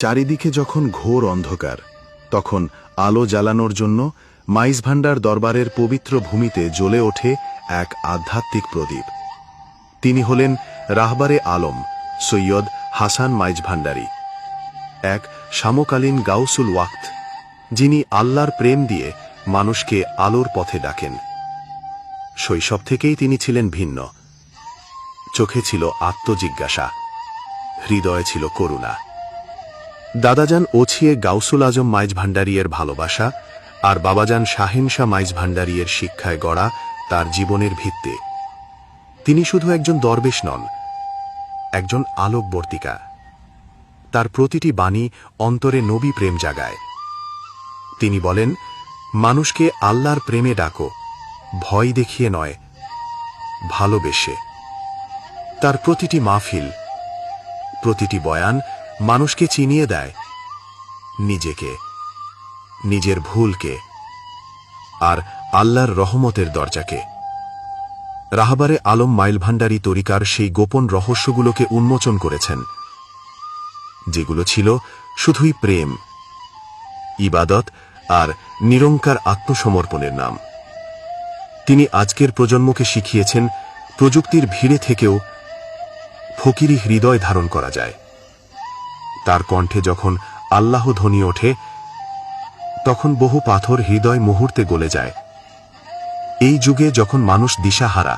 চারিদিকে যখন ঘোর অন্ধকার, তখন আলো জ্বালানোর জন্য মাইজ ভান্ডার দরবারের পবিত্র ভূমিতে জ্বলে ওঠে এক আধ্যাত্মিক প্রদীপ। তিনি হলেন রাহবারে আলম সৈয়দ হাসান মাইজ ভান্ডারী এক সমকালীন গাউসুল ওয়াক্ত, যিনি আল্লাহর প্রেম দিয়ে মানুষকে আলোর পথে ডাকেন। শৈশব থেকেই তিনি ছিলেন ভিন্ন। চোখে ছিল আত্মজিজ্ঞাসা, হৃদয়ে ছিল করুণা। দাদাজান ওছিয়ে গাউসুল আজম মাইজ ভান্ডারিয়ের ভালোবাসা আর বাবাজান শাহিন শাহ মাইজ ভান্ডারিয়ের শিক্ষায় গড়া তার জীবনের ভিত্তি। তিনি শুধু একজন দরবেশ নন, একজন আলোকবর্তিকা। তার প্রতিটি বাণী অন্তরে নবী প্রেম জাগায়। তিনি বলেন, মানুষকে আল্লাহর প্রেমে ডাকো, ভয় দেখিয়ে নয়, ভালোবেসে। তার প্রতিটি মাহফিল, প্রতিটি বয়ান মানুষকে চিনিয়ে দেয় নিজেকে, নিজের ভুলকে, আর আল্লাহর রহমতের দরজাকে। রাহাবারে আলম মাইল ভান্ডারী তরিকার সেই গোপন রহস্যগুলোকে উন্মোচন করেছেন, যেগুলো ছিল শুধুই প্রেম, ইবাদত আর নিরঙ্কার আত্মসমর্পণের নাম। তিনি আজকের প্রজন্মকে শিখিয়েছেন প্রযুক্তির ভিড়ে থেকেও ফকিরি হৃদয় ধারণ করা যায়। তার কণ্ঠে যখন আল্লাহ ধ্বনি ওঠে, তখন বহু পাথর হৃদয় মুহূর্তে গলে যায়। এই যুগে যখন মানুষ দিশাহারা,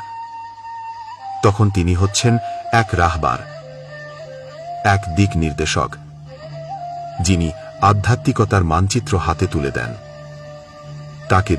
তখন তিনি হচ্ছেন এক রাহবার, এক দিক নির্দেশক, যিনি আধ্যাত্মিকতার মানচিত্র হাতে তুলে দেন। তাকে